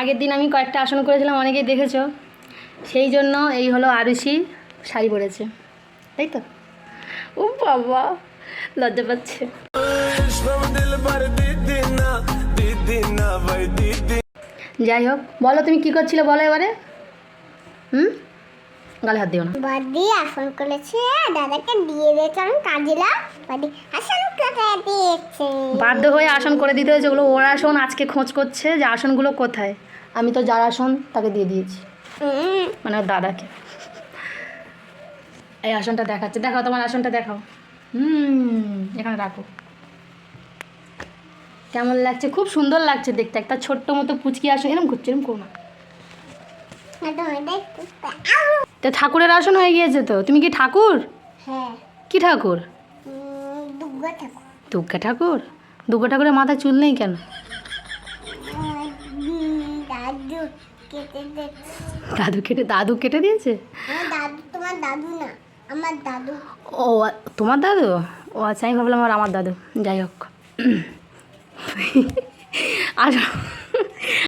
আগের দিন আমি কয়েকটা আসন করেছিলাম, অনেকেই দেখেছ। সেই জন্য এই হলো আরুষি শাড়ি পরেছে। তাই তো? ও বাবা, লজ্জা পাচ্ছে। যাই হোক, বলো তুমি কি করছিলে বলো এবারে? হুম? গালে হাত দিও না। বাদি আসন করেছে দাদাকে দিয়ে দিয়েছে আমি কাজিলা বাদি আসন করে দিয়েছে? বাধ্য হয়ে আসন করে দিতে হয়েছে ওগুলো। ওর আসন আজকে খোঁজ করছে যে আসনগুলো কোথায়। আমি তো যার আসন তাকে দিয়ে দিয়েছি। মানে ওর দাদাকে। এই আসনটা দেখাচ্ছে। দেখাও তোমার আসনটা দেখাও। হুম এখানে রাখো। কেমন লাগছে? খুব সুন্দর লাগছে দেখতে। একটা ছোট্ট মতো পুচকি আসন এরকম করছে এরকম করো না! তা ঠাকুরের আসন হয়ে গিয়েছে তো? তুমি কি ঠাকুর? হ্যাঁ। কি ঠাকুর? দুর্গা ঠাকুর। দুর্গা ঠাকুর? দুর্গা ঠাকুরের মাথায় চুল নেই কেন? দাদু কেটে দাদু কেটে দিয়েছে? দাদু তোমার দাদু না আমার দাদু। ও তোমার দাদু? ও আচ্ছা আমি ভাবলাম আর আমার দাদু। যাই হোক। আসো।